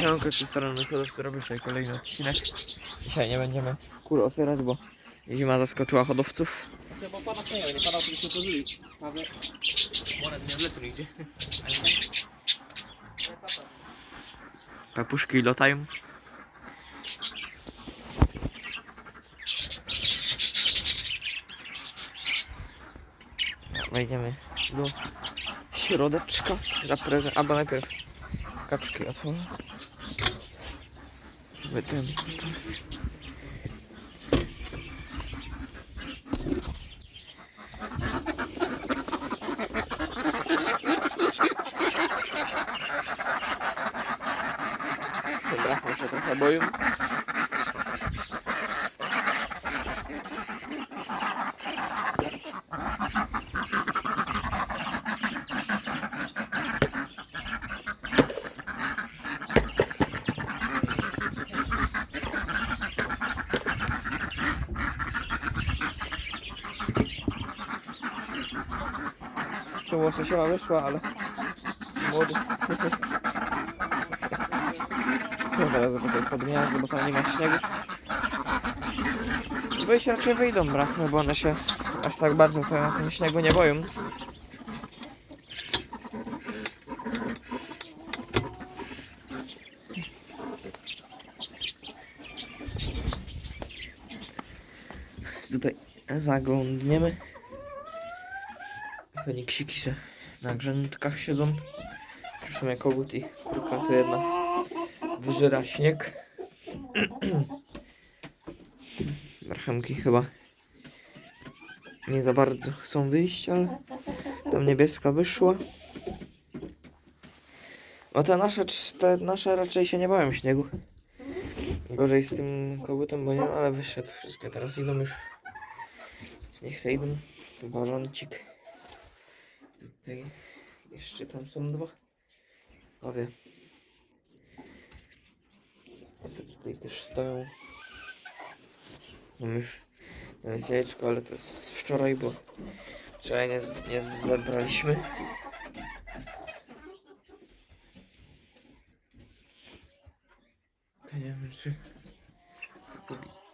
Siemka, z tej strony hodowcy dzisiaj kolejny odcinek. Dzisiaj nie będziemy kur otwierać, bo zima zaskoczyła hodowców. Bo pada nie, nie padał, tylko zużyli. Prawie. Monet nie wlecą nigdzie. Pepuszki latają. Wejdziemy do środeczka. Zaprezent, albo najpierw kaczki otworzę. Żeby ten... Dobra, ja się trochę łososiowa wyszła, ale młody. No teraz zobaczę pod gniazdo, bo tam nie ma śniegu. Wyjść raczej wyjdą brachmy, bo one się aż tak bardzo to na tym śniegu nie boją. Tutaj zaglądniemy. Feniksiki się na grzętkach siedzą. W sumie kogut i kurka to jedna wyżyra śnieg. Marchemki chyba nie za bardzo chcą wyjść, ale tam niebieska wyszła. No te nasze, te nasze raczej się nie boją śniegu. Gorzej z tym kogutem, bo nie ale wyszedł wszystkie. Teraz idą już. Więc niech se idą. Bożoncik. Tutaj jeszcze tam są dwa. Owie. Co tutaj też stoją. Mam już jest jajeczko, ale to jest z wczoraj, bo wczoraj nie, nie zebraliśmy. To nie wiem czy...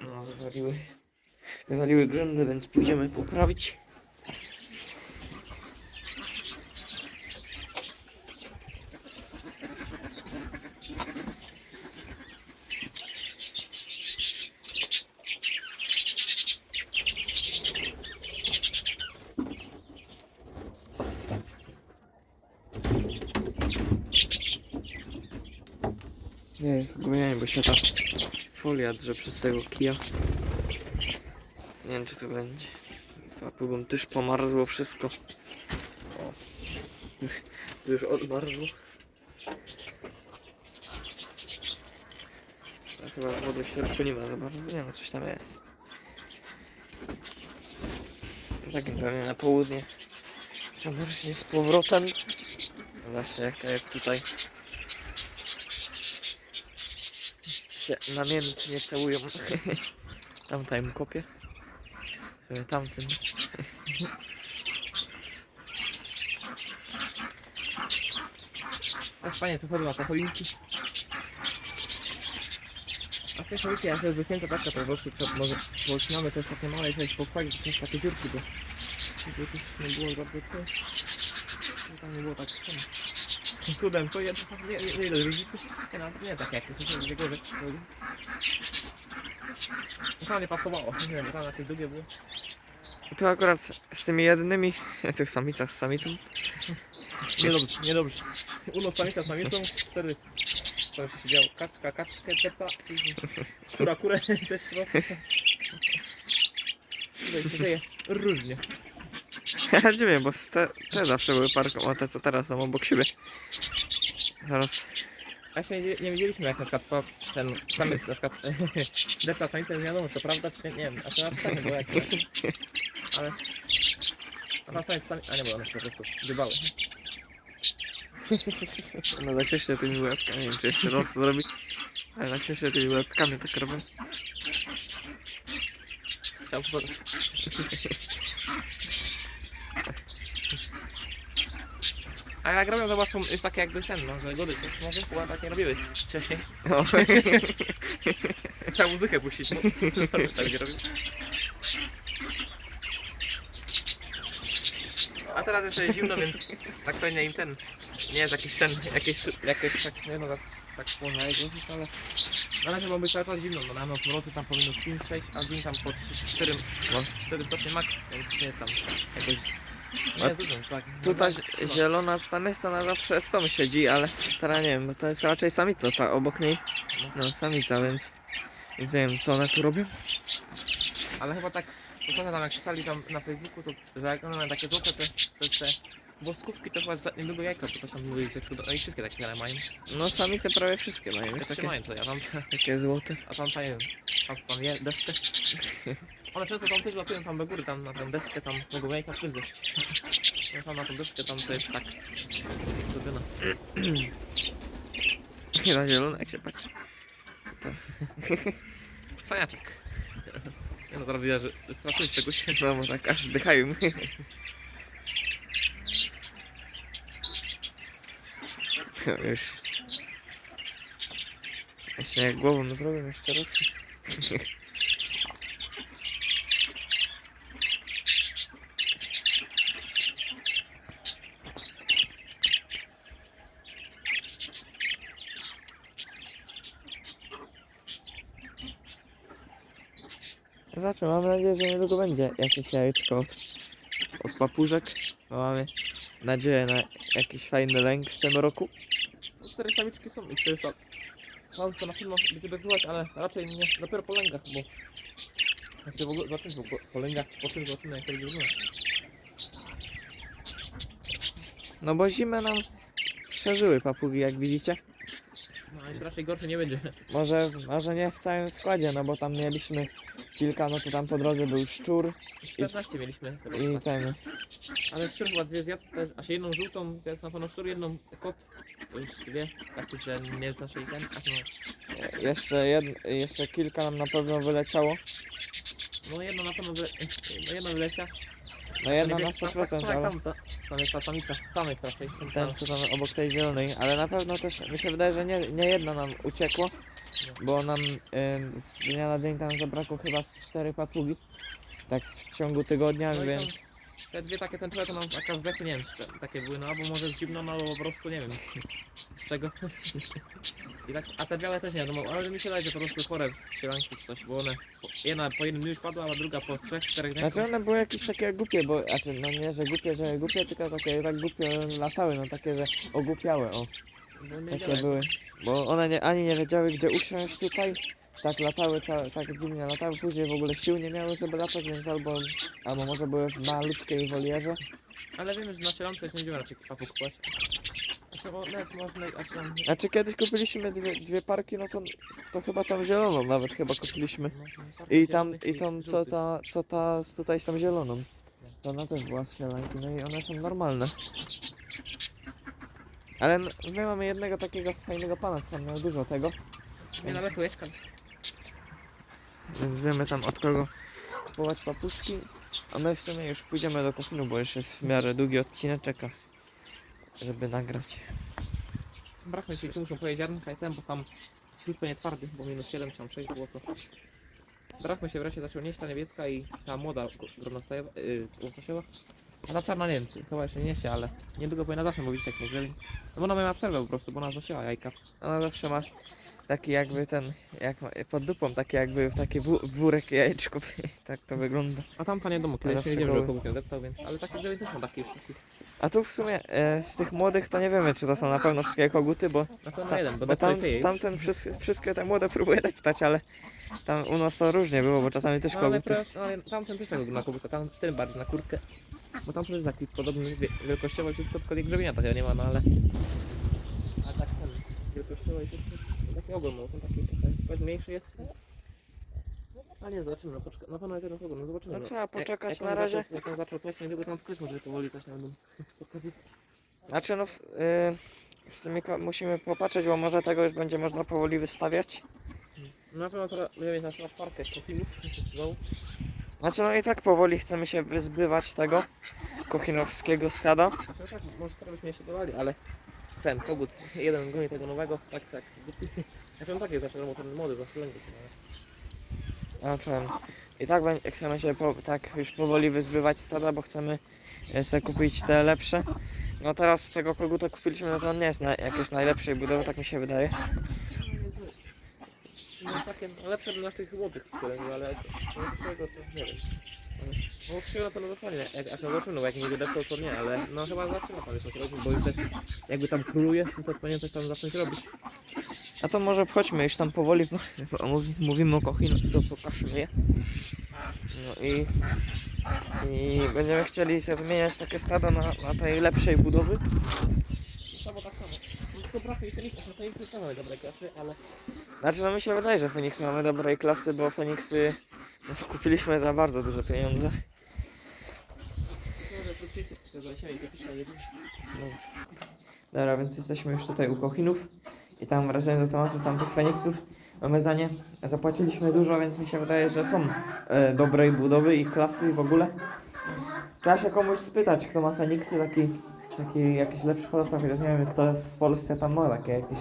No, wywaliły, wywaliły grzędy, więc pójdziemy poprawić. Nie zgubienie, bo się ta folia drze przez tego kija. Nie wiem czy to będzie. Papugom też pomarzło wszystko. O. To już odmarzło. A chyba wody w środku nie ma za bardzo. Nie no, coś tam jest. Tak pewnie na południe. Zamierznie z powrotem. Właśnie jak, jak tutaj się namiętnie całują. Tamta im kopie. Sobie tamten. Tak fajnie, co chodzą na te choinki. A z tej choinki, jak jest wycięta taka, to po prostu trzeba może połśniamy też takie małe sobie pochwalić, to są takie dziurki, bo żeby też nie było bardzo to. Tam nie było tak ten. Cudem, to jedno, nie, nie, nie ile. Nie no, nie tak jak to dwie głowy. To nie pasowało, nie wiem, tam jakieś długie było. To akurat z tymi jednymi, tych samicach z samicą, Niedobrze, niedobrze. Uno samica samicą, wtedy co się działo? Kaczka, kaczkę, tepa i kura, kurę też prosto. Tutaj się dzieje różnie. Ja nie wiem, bo te, te zawsze były parką, a te co teraz są obok siebie. Zaraz. Się nie, nie wiedzieliśmy jak na przykład po- ten samiec na przykład depta samica nie wiadomo to prawda czy nie, nie wiem, a to na przykład nie było jak ale a na samiec samiec, a nie było, one się po prostu grywały. No tak się tymi łebkami, nie wiem czy jeszcze raz zrobi. Ale tak się tymi łebkami tak robią. Chciałem A jak robią, to chyba są już takie jakby ten, no, że gody też może chyba tak nie robiły wcześniej. No. Trzeba muzykę puścić, no. tak nie. A teraz jeszcze jest zimno, więc tak pewnie im ten, nie jest jakiś sen, jakieś, jakieś tak, nie no, tak, tak można je wrócić, ale na razie ma być cały czas zimno, no rano w nocy tam powinno 5, 6, a dzień tam po 3, 4, no, 4 stopnie max, więc nie jest tam jakoś, A dużo, tak. Tutaj no, zielona tam jest, ona zawsze z tą siedzi, ale teraz nie wiem, bo to jest raczej samica, ta obok niej. No samica, więc, więc nie wiem co one tu robią. Ale chyba tak, ostatnio tam jak pisali tam na Facebooku, to że jak one mają takie złote te, te, te woskówki, to chyba za niedługo jajka, bo coś tam mówili, że no i wszystkie takie mają. No samice prawie wszystkie mają takie, mają to, ja tam, takie złote. a tam, tam tam, tam je, deskę. One często tam też latują tam do góry, tam na tę deskę, tam mogą jajka też zejść. No tam na tą deskę, tam to jest tak, zrobione. Nie na zielone jak się patrzy. Cwaniaczek. Ja no teraz widzę, że straszyłeś czegoś. No bo tak aż dychają. No już. Jeszcze jak głową no zrobię jeszcze raz. Zobaczmy, mam nadzieję, że niedługo będzie jakieś jajeczko od, papużek. Bo mamy nadzieję na jakiś fajny lęk w tym roku. Cztery samiczki są i 400. Mam to na filmie będzie dogrywać, ale raczej nie, dopiero po lęgach, bo... Się w ogóle zobaczymy, bo po lęgach czy po czym zobaczymy jak to będzie wyglądać. No bo zimę nam przeżyły papugi, jak widzicie. No już raczej gorszy nie będzie. Może, może nie w całym składzie, no bo tam mieliśmy kilka, no to tam po drodze był szczur 14 mieliśmy i ten. Ale szczur chyba dwie zjadł też, a się jedną żółtą zjadł na pewno szczur, jedną kot. To już dwie, takie, że nie z naszej ten, a no, Jeszcze, jed, jeszcze kilka nam na pewno wyleciało. no jedno na pewno wyle, no jedno wylecia. No jedna na Niebieska, 100%, tak, tak, ale tam, ta, tam jest ta samica, samiec raczej. ten co tam obok tej zielonej, ale na pewno też mi się wydaje, że nie, nie jedna nam uciekło, bo nam y, z dnia na dzień tam zabrakło chyba z cztery papugi. Tak w ciągu tygodnia, No i więc... te dwie takie tęczowe to nam taka zdechy, nie wiem, czy takie były, no albo może z zimną, albo po prostu nie wiem z czego. I tak, a te białe też nie wiadomo, ale mi się wydaje, że po prostu chore z sielanki czy coś, bo one po, jedna po jednym dniu już padła, a druga po trzech, czterech dniach. Znaczy one były jakieś takie głupie, bo, znaczy no nie, że głupie, że głupie, tylko takie tak głupie latały, no takie, że ogłupiałe, o, bo nie takie wiedziałem. były. Bo one nie, ani nie wiedziały, gdzie usiąść tutaj, tak latały, tak dziwnie latały, później w ogóle sił nie miały, żeby latać, więc albo, albo może były w malutkiej wolierze. Ale wiemy, że na sielance już nie będziemy raczej papu kupować. Znaczy, bo nawet można, a czy tam... Znaczy kiedyś kupiliśmy dwie, dwie parki, no to, to chyba tam zieloną nawet chyba kupiliśmy. no, no, I tam, i tą, co ta, co ta z tutaj z tą zieloną. To ona też była z sielanki, no i one są normalne. Ale my mamy jednego takiego fajnego pana, co tam miał dużo tego, Nie nawet łeczka. Więc wiemy tam od kogo kupować papuszki. A my w sumie już pójdziemy do kofinu, bo już jest w miarę długi odcineczek, a- żeby nagrać. Braknie się, tu muszą powiedzieć ziarnka i ten, bo tam śrub nie twardy, bo minus 7 czy tam 6 było to. Brakmy się wreszcie zaczął nieść ta niebieska i ta młoda gronostajowa, yy, łososiowa. A ta czarna nie wiem, czy chyba jeszcze nie niesie, ale niedługo powinna zacząć mówić nie grzebień. No bo ona miała przerwę po prostu, bo ona zasiała jajka. Ona zawsze ma taki jakby ten, jak pod dupą taki jakby taki wó- wórek jajeczków, tak to wygląda. A tamta nie domu, kiedyś nie wiedziałem, że deptał, więc... Ale taki grzebień też ma taki już taki. A tu w sumie e, z tych młodych to nie wiemy, czy to są na pewno wszystkie koguty, bo Na pewno Ta, jeden, bo, bo tam, tamten wszystkie, wszystkie te młode próbuje deptać, ale tam u nas to różnie było, bo czasami też No, ale, koguty. pra- no, ale tamten też tego na koguta, tam ten bardziej na kurkę. Bo tam też jest taki podobny wie- wielkościowo i wszystko, tylko nie grzebienia takiego nie ma, no ale... A tak ten wielkościowo i wszystko, no ten taki trochę mniejszy jest. A nie, zobaczymy, no poczeka, na pewno jest jeden ogon, no zobaczymy. No trzeba Jak- poczekać jak na on razie. Zaczął, jak on zaczął płeć, niedługo tam wkryć może powoli coś nam pokazywać. Znaczy no, w- y, z tymi musimy popatrzeć, bo może tego już będzie można powoli wystawiać. Na pewno teraz będziemy mieć na przykład parkę kofilów, znowu. Znaczy no i tak powoli chcemy się wyzbywać tego kochinowskiego stada. Znaczy, tak, może trochę byśmy jeszcze dodali, ale ten kogut, jeden goni tego nowego, tak, tak. Znaczy on tak jest zawsze, no bo ten młody za lęku. A ten. I tak będzie- chcemy się po, tak już powoli wyzbywać stada, bo chcemy e, sobie kupić te lepsze. No teraz z tego koguta kupiliśmy, no to on nie jest na, jakiejś najlepszej budowy, tak mi się wydaje. No jest takie no, lepsze dla tych młodych skórek, ale to jest czego to nie wiem. Ale- No trzy na pewno zostanie, jak, aż na zobaczymy, no, bo jak nie wydeptał to nie, ale no chyba zaczyna tam jeszcze robić, bo już jest, jakby tam króluje, no to powinien coś tam zacząć robić. A to może chodźmy już tam powoli, bo mówi- mówimy o kochinach, to pokażmy je. No i, i będziemy chcieli sobie wymieniać takie stada na, na tej lepszej budowy. No samo tak samo. No tylko brakuje Feniksa, no Feniksy też mamy dobre klasy, ale Znaczy no mi się wydaje, że Feniksy mamy dobrej klasy, bo Feniksy no, kupiliśmy za bardzo duże pieniądze. No. Dobra, więc jesteśmy już tutaj u Kochinów i tam wracając do tematu tamtych Feniksów mamy za nie zapłaciliśmy dużo, więc mi się wydaje, że są e, dobrej budowy i klasy w ogóle. Trzeba się komuś spytać, kto ma Feniksy, taki, taki jakiś lepszy hodowca, chociaż nie wiem kto w Polsce tam ma takie jakieś.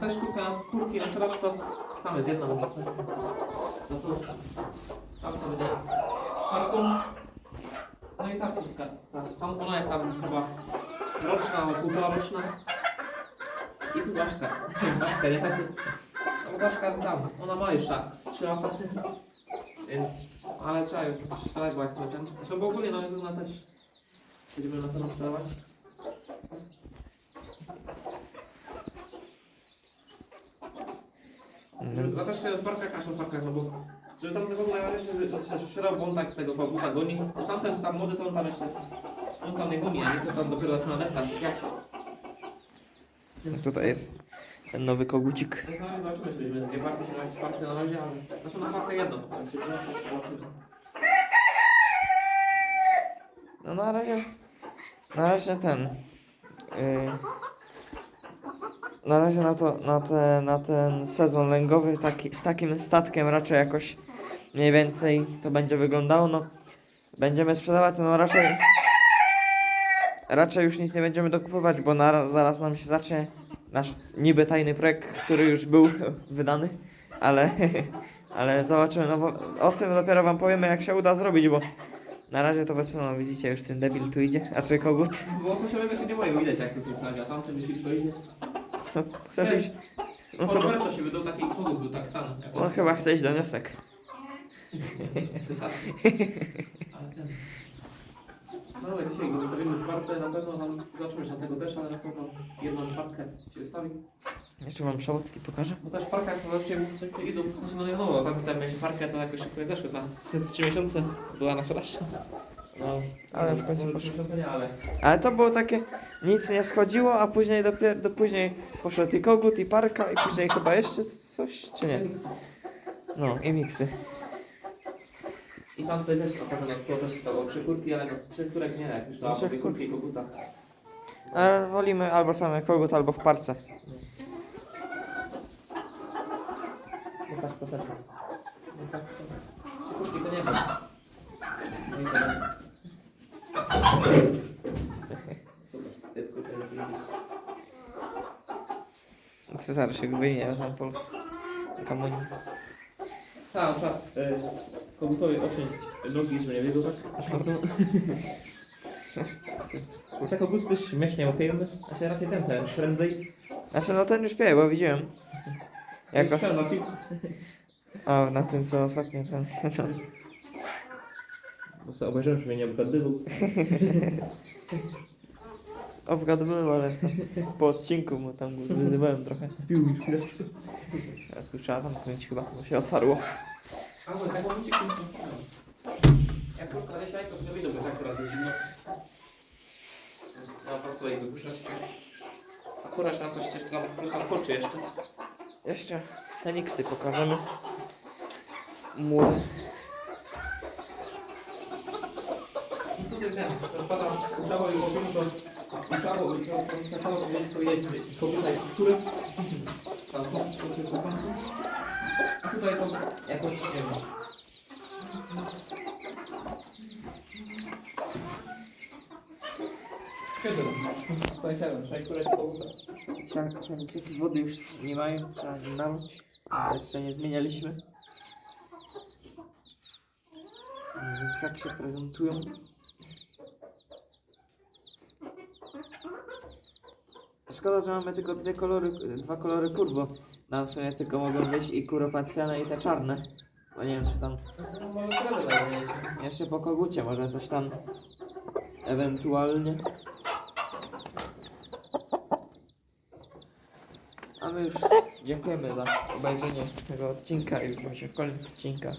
Też kurka, kurki na to tam jest jedna dobra. No to tam to będzie parką. No i ta kurka. Ta, tam ona jest tam chyba roczna, półtora roczna. I tu Baszka. Baszka, nie tacy. No Baszka tam, ona ma już szak z 3 lata. Więc, ale trzeba już szaleć, bo jak chcemy ten. Zresztą ogólnie no na też będziemy na to obserwować. Zataż się w parkach, aż w parkach, no bo żeby tam tego się sprzedał, bo on tak z tego koguta goni. No tamten tam młody to on tam jeszcze, on tam nie goni, a nie chce tam dopiero zaczyna deptać. Jak się? Tutaj jest ten nowy kogucik. Samo zobaczymy, czy będziemy dwie parki, czy macie parkę na razie, ale na pewno parkę jedną. Się to zobaczymy. No na razie, na razie ten. Yy, na razie na, to, na, te, na ten sezon lęgowy taki, z takim statkiem raczej jakoś mniej więcej to będzie wyglądało. No, będziemy sprzedawać, no raczej raczej już nic nie będziemy dokupować, bo naraz, zaraz nam się zacznie nasz niby tajny projekt, który już był wydany, ale, ale zobaczymy, no bo o tym dopiero wam powiemy jak się uda zrobić, bo na razie to bez no widzicie już ten debil tu idzie, a czy kogut? Bo sąsiadowego się nie boją, widać jak to a tamten już tylko idzie. Chcesz iść? No Po chyba, Roberto się wydał taki kogut, był tak samo. jak on chyba chce iść do niosek. Przesadzę. Ale ten... No ale dzisiaj go wystawimy w parce, na pewno tam zobaczymy na tego też, ale na pewno jedną parkę się wystawi. Jeszcze wam przewodki pokażę. Bo też parka jest właściwie sobie idą, znaczy no nie nowo, ostatnio tam mieliśmy parkę, to jakoś szybko zeszły, na z 3 miesiące była na sprzedaż. No, Ale w końcu po poszło. Ale... Ale to było takie, nic nie schodziło, a później dopiero, do później poszedł i kogut i parka i później chyba jeszcze coś, czy nie? No i miksy. I tam tutaj też ostatnio nas było też to trzy kurki, ale no trzy kurek nie, jak już to kurki i koguta. Ale wolimy albo same kogut, albo w parce. No tak, to też. No tak, to Trzy kurki to nie ma. No i ty zaraz się wyjdzie tam po komunii. Tak, tak. E, kogutowi obciąć nogi, że nie biegł tak. Bo te koguty też śmiesznie łapiemy, a się raczej ten, ten, prędzej. Znaczy no ten już pije, bo widziałem. Jak os... A na tym co ostatnio ten. No. Bo sobie obejrzałem, że mnie nie obgadywał. Obgadłem, ale tam po odcinku mu tam go zwyzywałem trochę. Pił mi chwileczkę. A tu trzeba zamknąć chyba, bo się otwarło. A bo tak kończę. Jak krótka lesia, to sobie dobrze, tak teraz jest zimno. Na po co jej wypuszczać. Akurat tam coś jeszcze tam, coś tam koczy jeszcze. Jeszcze Feniksy pokażemy. Młode. wszystkie ten, rozpada uszało i mówimy to uszało i to na i kobieta jest który? Tam są, A tutaj to jakoś, nie wiem. Siedem. Siedem, sześć, któreś południa. Sianki wody już nie mają, trzeba je narobić. A jeszcze nie zmienialiśmy. Tak się prezentują. Szkoda, że mamy tylko dwie kolory, dwa kolory kur, bo nam w sumie tylko mogą być i kuropatwiane i te czarne. Bo nie wiem czy tam No jeszcze po kogucie może coś tam ewentualnie. A my już dziękujemy za obejrzenie tego odcinka i widzimy się w kolejnych odcinkach.